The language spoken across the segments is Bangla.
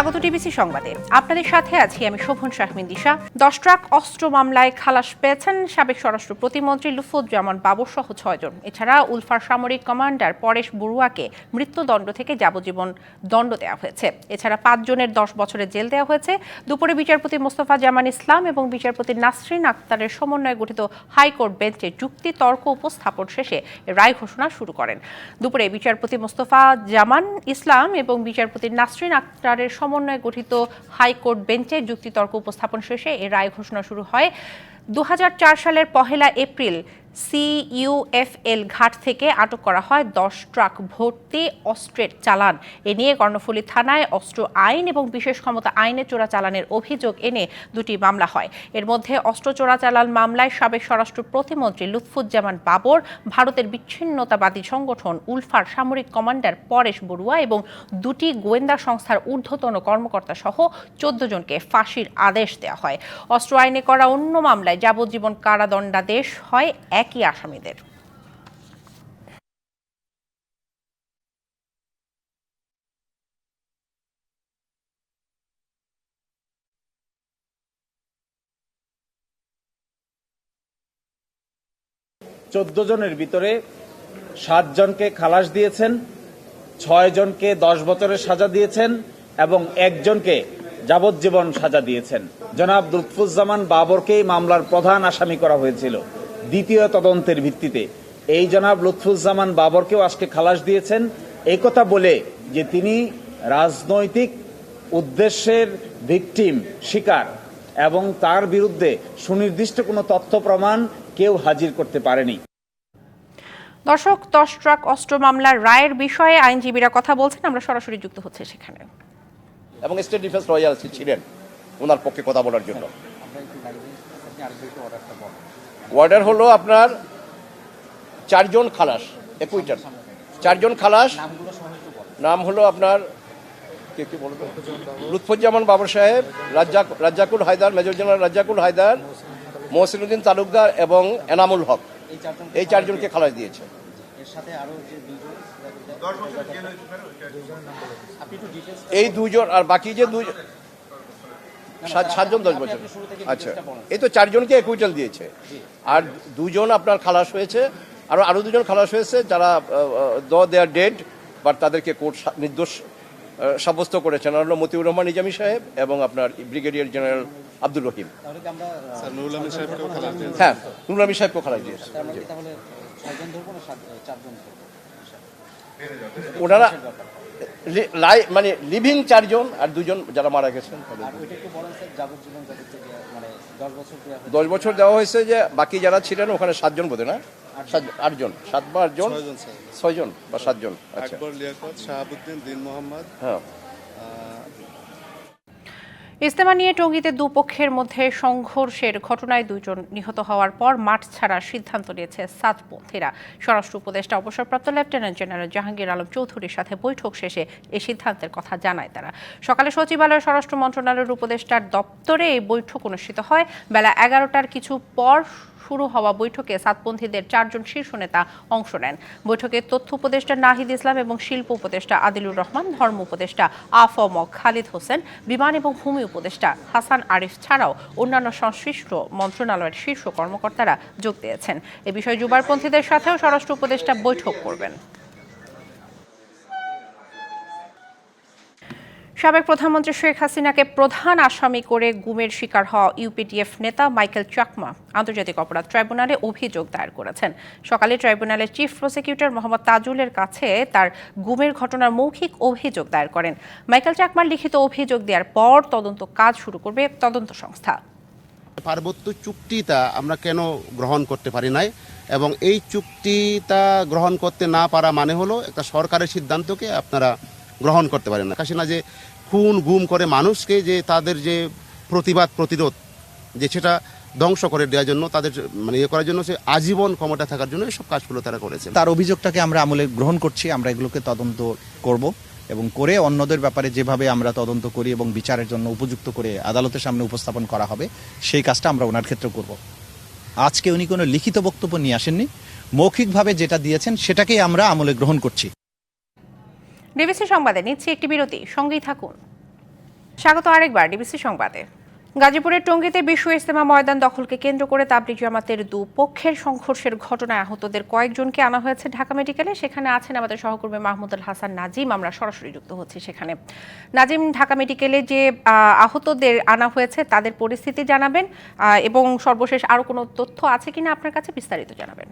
স্বাগত টিবিসি সংবাদে। আপনাদের সাথে আছি আমি শোভন শাহমিন দিশা। দশ ট্রাক অস্ত্র মামলায় খালাস পেয়েছেন সাবেক স্বরাষ্ট্র প্রতিমন্ত্রী লুফুজ্জামান বাবর সহ ছয়জন এছাড়া উলফার সামরিক কমান্ডার পরেশ বড়ুয়াকে মৃত্যুদণ্ড থেকে যাবজ্জীবন দণ্ড দেওয়া হয়েছে। এছাড়া পাঁচজনের দশ বছরের জেল দেওয়া হয়েছে। দুপুরে বিচারপতি মোস্তফা জামান ইসলাম এবং বিচারপতি নাসরিন আক্তারের সমন্বয়ে গঠিত হাইকোর্ট বেঞ্চে যুক্তি, তর্ক, উপস্থাপন শেষে রায় ঘোষণা শুরু করেন। দুপুরে বিচারপতি মোস্তফা জামান ইসলাম এবং বিচারপতি নাসরিন আক্তারের সমন্বয়ে গঠিত হাইকোর্ট বেঞ্চে যুক্তিতর্ক উপস্থাপন শেষে এ রায় ঘোষণা শুরু হয়। দু হাজার চার সালের পহেলা এপ্রিল সিইউএফএল ঘাট থেকে আটক করা হয় দশ ট্রাক ভর্তি অস্ত্রের চালান। এ নিয়ে কর্ণফুলী থানায় অস্ত্র আইন এবং বিশেষ ক্ষমতা আইনে চোরাচালানের অভিযোগ এনে দুটি মামলা হয়। এর মধ্যে অস্ত্র চোরাচালান মামলায় সাবেক স্বরাষ্ট্র প্রতিমন্ত্রী লুৎফুজ্জামান বাবর, ভারতের বিচ্ছিন্নতাবাদী সংগঠন উলফার সামরিক কমান্ডার পরেশ বড়ুয়া এবং দুটি গোয়েন্দা সংস্থার ঊর্ধ্বতন কর্মকর্তা সহ চোদ্দ জনকে ফাঁসির আদেশ দেওয়া হয়। অস্ত্র আইনে করা অন্য মামলায় যাবজ্জীবন কারাদণ্ডাদেশ হয় একই আসামিদের। চোদ্দ জনের ভিতরে সাত জনকে খালাস দিয়েছেন, ছয় জনকে দশ বছরের সাজা দিয়েছেন এবং একজনকে যাবজ্জীবন সাজা দিয়েছেন। জনাব লুৎফুজ্জামান বাবরকেই মামলার প্রধান আসামি করা হয়েছিল। দ্বিতীয় তদন্তের ভিত্তিতে। এই জনাব লুৎফুজ্জামান বাবরকেও আজকে খালাস দিয়েছেন। এই কথা বলে যে তিনি রাজনৈতিক উদ্দেশ্যের ভিকটিম শিকার এবং তার বিরুদ্ধে সুনির্দিষ্ট কোনো তথ্য প্রমাণ কেউ হাজির করতে পারেনি। দর্শক দশ ট্রাক অস্ত্র মামলার রায়ের বিষয়ে আইনজীবীরা কথা বলছেন। আমরা সরাসরি যুক্ত হচ্ছে সেখানে। এবং স্টেট ডিফেন্স রয়্যাল ছিলেন। ওনার পক্ষে কথা বলার জন্য। ওয়ার্ডার হলো আপনার চারজন খালাস একুইটার চারজন খালাস। নাম হলো আপনার, কে কে বলব লুৎফুজ্জামান বাবর সাহেব, রাজ্জাক, রাজ্জাকুল হায়দার, মেজর জেনারেল রাজ্জাকুল হায়দার, মহসিনুদ্দিন তালুকদার এবং এনামুল হক। এই চারজনকে খালাস দিয়েছে। এই দুজন, আর বাকি যে সাত- সাতজন দশ বছর। আচ্ছা। এই তো চারজনকে একুইটাল দিয়েছে। আর দুজন আপনার খালাস হয়েছে। আর আরও দুজন খালাস হয়েছে যারা দ দেয়ার ডেড বাট তাদেরকে কোর্ট নির্দোষ সাব্যস্ত করেছেন। আর হলো মতিউর রহমান নিজামী সাহেব এবং আপনার ব্রিগেডিয়ার জেনারেল আব্দুল রহিম। হ্যাঁ নুরুল আমিন সাহেবকেও খালাস দিয়েছে হ্যাঁ নুরুল আমিন সাহেবকে খালাস দিয়েছে জি। ওনারা লাই- মানে লিভিং চারজন আর দুজন যারা মারা গেছেন দশ বছর দেওয়া হয়েছে। যে বাকি যারা ছিলেন ওখানে সাতজন বোধ না? আটজন। সাত বা আটজন? ছয়জন ছয়জন বা সাতজন আচ্ছা। লিয়াকত শাহাবুদ্দিন দিন মোহাম্মদ। হ্যাঁ। ইস্তেমা নিয়ে টঙ্গীতে দুপক্ষের মধ্যে সংঘর্ষের ঘটনায় দুজন নিহত হওয়ার পর মাঠ ছাড়ার সিদ্ধান্ত নিয়েছে সাতপন্থীরা স্বরাষ্ট্র উপদেষ্টা, অবসরপ্রাপ্ত লেফটেন্যান্ট জেনারেল জাহাঙ্গীর আলম চৌধুরীর সাথে বৈঠক শেষে এই সিদ্ধান্তের কথা জানায় তারা। সকালে সচিবালয় স্বরাষ্ট্র মন্ত্রণালয়ের উপদেষ্টার দপ্তরে এই বৈঠক অনুষ্ঠিত হয়। বেলা এগারোটার কিছু পর শুরু হওয়া বৈঠকে সাতপন্থীদের চারজন শীর্ষ নেতা অংশ নেন। বৈঠকে তথ্য উপদেষ্টা নাহিদ ইসলাম এবং শিল্প উপদেষ্টা আদিলুর রহমান, ধর্ম উপদেষ্টা আফম খালিদ হোসেন, বিমান এবং ভূমি উপদেষ্টা হাসান আরিফ ছাড়াও অন্যান্য সংশ্লিষ্ট মন্ত্রণালয়ের শীর্ষ কর্মকর্তারা যোগ দিয়েছেন। এ বিষয়ে যুবারপন্থীদের সাথেও স্বরাষ্ট্র উপদেষ্টা বৈঠক করবেন। সাবেক প্রধানমন্ত্রী শেখ হাসিনাকে প্রধান আসামি করে গুমের শিকার হওয়া ইউপিডিএফ নেতা মাইকেল চাকমা আন্তর্জাতিক অপরাধ ট্রাইব্যুনালে অভিযোগ দায়ের করেছেন। সকালে ট্রাইব্যুনালের চিফ প্রসিকিউটর মোহাম্মদ তাজুলের কাছে তার গুমের ঘটনার মৌখিক অভিযোগ দায়ের করেন। মাইকেল চাকমার লিখিত অভিযোগ দেওয়ার পর তদন্ত কাজ শুরু করবে তদন্ত সংস্থা। পার্বত্য চুক্তিটা আমরা কেন গ্রহণ করতে পারি নাই এবং এই চুক্তিটা গ্রহণ করতে না পারা মানে হলো একটা সরকারের সিদ্ধান্তকে আপনারা গ্রহণ করতে পারেন না। কাশিনা যে খুন, গুম করে মানুষকে যে তাদের যে প্রতিবাদ, প্রতিরোধ, যে সেটা ধ্বংস করে দেওয়ার জন্য, তাদের মানে ইয়ে করার জন্য, সে আজীবন ক্ষমতা থাকার জন্য এসব কাজগুলো তারা করেছে তার অভিযোগটাকে আমরা আমলে গ্রহণ করছি, আমরা এগুলোকে তদন্ত করব এবং করে অন্যদের ব্যাপারে যেভাবে আমরা তদন্ত করি এবং বিচারের জন্য উপযুক্ত করে আদালতের সামনে উপস্থাপন করা হবে, সেই কাজটা আমরা ওনার ক্ষেত্রে করব। আজকে উনি কোনো লিখিত বক্তব্য নিয়ে আসেননি। মৌখিকভাবে যেটা দিয়েছেন, সেটাকেই আমরা আমলে গ্রহণ করছি। ডিবিসি সংবাদে নিচ্ছি একটি বিরতি, সঙ্গেই থাকুন। স্বাগত আরেকবার ডিবিসি সংবাদে। গাজীপুরের টঙ্গীতে বিশ্ব ইস্তেমা ময়দান দখলকে কেন্দ্র করে তাবলিগ জামাতের দুপক্ষের সংঘর্ষের ঘটনায় আহতদের কয়েকজনকে আনা হয়েছে ঢাকা মেডিকেলে। সেখানে আছেন আমাদের সহকর্মী মাহমুদুল হাসান নাজিম। আমরা সরাসরি যুক্ত হচ্ছি সেখানে। নাজিম, ঢাকা মেডিকেলে যে আহতদের আনা হয়েছে তাদের পরিস্থিতি জানাবেন এবং সর্বশেষ আরও কোনো তথ্য আছে কিনা আপনার কাছে বিস্তারিত জানাবেন।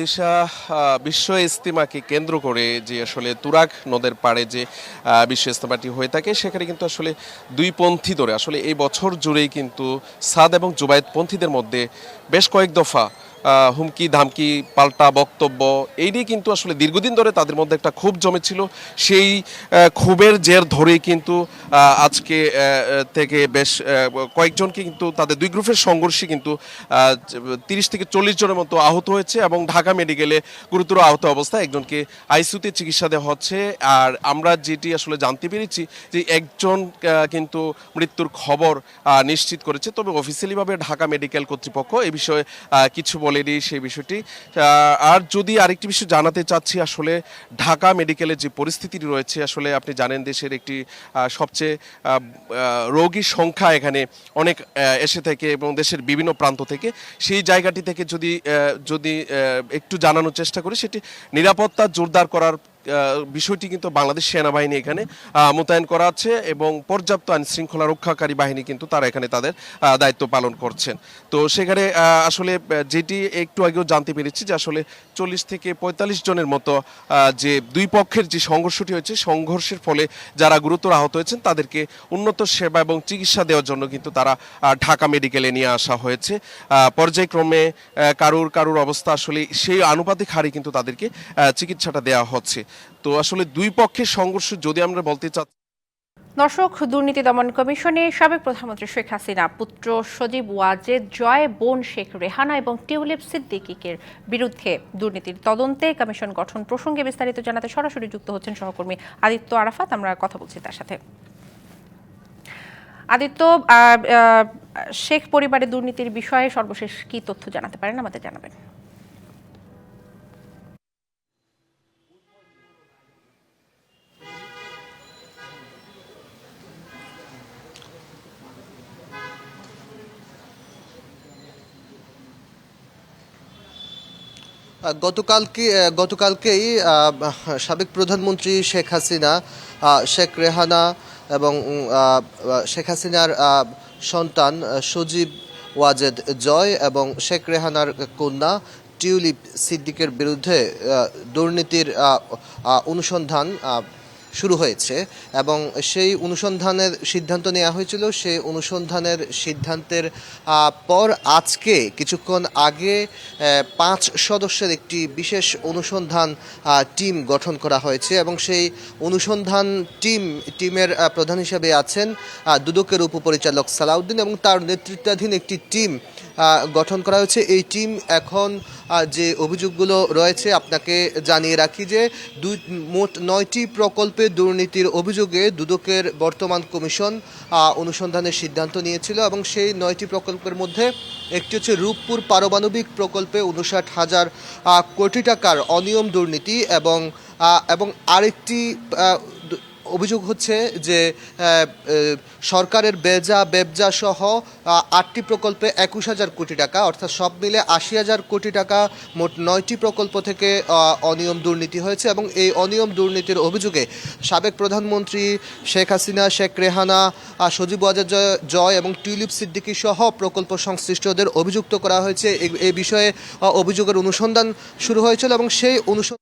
দিশা বিশ্ব ইস্তিমাকে কেন্দ্র করে যে আসলে তুরাক নদের পাড়ে যে বিশ্ব ইস্তেমাটি হয়ে থাকে, সেখানে কিন্তু আসলে দুই পন্থী ধরে, আসলে এই বছর জুড়েই কিন্তু সাদ এবং জুবায়েত পন্থীদের মধ্যে বেশ কয়েক দফা হুমকি, ধামকি, পাল্টা বক্তব্য, এই নিয়ে কিন্তু আসলে দীর্ঘদিন ধরে তাদের মধ্যে একটা ক্ষোভ জমেছিল। সেই ক্ষোভের জের ধরেই কিন্তু আজকে থেকে বেশ কয়েকজনকে কিন্তু তাদের দুই গ্রুপের সংঘর্ষে কিন্তু তিরিশ থেকে চল্লিশ জনের মতো আহত হয়েছে এবং ঢাকা মেডিকেলে গুরুতর আহত অবস্থায় একজনকে আইসিউতে চিকিৎসা দেওয়া হচ্ছে। আর আমরা যেটি আসলে জানতে পেরেছি যে একজন কিন্তু মৃত্যুর খবর নিশ্চিত করেছে। তবে অফিসিয়ালিভাবে ঢাকা মেডিকেল কর্তৃপক্ষ এ বিষয়ে কিছু বলেনি সেই বিষয়টি। আর যদি আরেকটি বিষয় জানাতে চাচ্ছি, আসলে ঢাকা মেডিকেলের যে পরিস্থিতি রয়েছে, আসলে আপনি জানেন দেশের একটি সবচেয়ে রোগীর সংখ্যা এখানে অনেক এসে থেকে এবং দেশের বিভিন্ন প্রান্ত থেকে। সেই জায়গাটি থেকে যদি যদি একটু জানানোর চেষ্টা করি, সেটি নিরাপত্তা জোরদার করার বিষয়টি কিন্তু বাংলাদেশ সেনাবাহিনী এখানে মোতায়েন করা আছে এবং পর্যাপ্ত আইন শৃঙ্খলা রক্ষাকারী বাহিনী কিন্তু তারা এখানে তাদের দায়িত্ব পালন করছেন। তো সেখানে আসলে যেটি একটু আগেও জানতে পেরেছি যে আসলে চল্লিশ থেকে পঁয়তাল্লিশ জনের মতো যে দুই পক্ষের যে সংঘর্ষটি হয়েছে, সংঘর্ষের ফলে যারা গুরুতর আহত হয়েছেন তাদেরকে উন্নত সেবা এবং চিকিৎসা দেওয়ার জন্য কিন্তু তারা ঢাকা মেডিকেলে নিয়ে আসা হয়েছে। পর্যায়ক্রমে কারুর কারুর অবস্থা আসলে সেই আনুপাতিক হারে কিন্তু তাদেরকে চিকিৎসাটা দেওয়া হচ্ছে। তো আসলে দুই পক্ষের সংঘর্ষ যদি আমরা বলতে চাচ্ছি দর্শক, দুর্নীতি দমন কমিশনে সাবেক প্রধানমন্ত্রী শেখ হাসিনা, পুত্র সজীব ওয়াজেদ, জয় বোন শেখ রেহানা এবং টিউলিপ সিদ্দিকিকের বিরুদ্ধে দুর্নীতির তদন্তে কমিশন গঠন প্রসঙ্গে বিস্তারিত জানাতে সরাসরি যুক্ত হচ্ছেন সহকর্মী আদিত্য আরাফাত। আমরা কথা বলছি তার সাথে। আদিত্য শেখ পরিবারের দুর্নীতির বিষয়ে সর্বশেষ কি তথ্য জানাতে পারেন আমাদের জানাবেন। গতকালকে গতকালকেই সাবেক প্রধানমন্ত্রী শেখ হাসিনা শেখ রেহানা এবং শেখ হাসিনার সন্তান সজীব ওয়াজেদ জয় এবং শেখ রেহানার কন্যা টিউলিপ সিদ্দিকের বিরুদ্ধে দুর্নীতির অনুসন্ধান শুরু হয়েছে এবং সেই অনুসন্ধানের সিদ্ধান্ত নেওয়া হয়েছিল। সেই অনুসন্ধানের সিদ্ধান্তের পর আজকে কিছুক্ষণ আগে পাঁচ সদস্যের একটি বিশেষ অনুসন্ধান টিম গঠন করা হয়েছে এবং সেই অনুসন্ধান টিম, টিমের প্রধান হিসেবে আছেন দুদকের উপপরিচালক সালাউদ্দিন এবং তার নেতৃত্বাধীন একটি টিম গঠন করা হয়েছে। এই টিম এখন যে অভিযোগগুলো রয়েছে, আপনাকে জানিয়ে রাখি যে দুই, মোট নয়টি প্রকল্পে দুর্নীতির অভিযোগে দুদকের বর্তমান কমিশন অনুসন্ধানের সিদ্ধান্ত নিয়েছিল এবং সেই নয়টি প্রকল্পের মধ্যে একটি হচ্ছে রূপপুর পারমাণবিক প্রকল্পে উনষাট হাজার কোটি টাকার অনিয়ম দুর্নীতি এবং এবং আরেকটি অভিযোগ হচ্ছে যে সরকারের বেজা, বেবজা সহ আটটি প্রকল্পে একুশ হাজার কোটি টাকা, অর্থাৎ সব মিলে আশি হাজার কোটি টাকা, মোট নয়টি প্রকল্প থেকে অনিয়ম দুর্নীতি হয়েছে এবং এই অনিয়ম দুর্নীতির অভিযোগে সাবেক প্রধানমন্ত্রী শেখ হাসিনা, শেখ রেহানা সজীব ওয়াজেদ জয়- এবং টিউলিপ সিদ্দিকী সহ প্রকল্প সংশ্লিষ্টদের অভিযুক্ত করা হয়েছে। এই বিষয়ে অভিযোগের অনুসন্ধান শুরু হয়েছিল এবং সেই অনুসন্ধান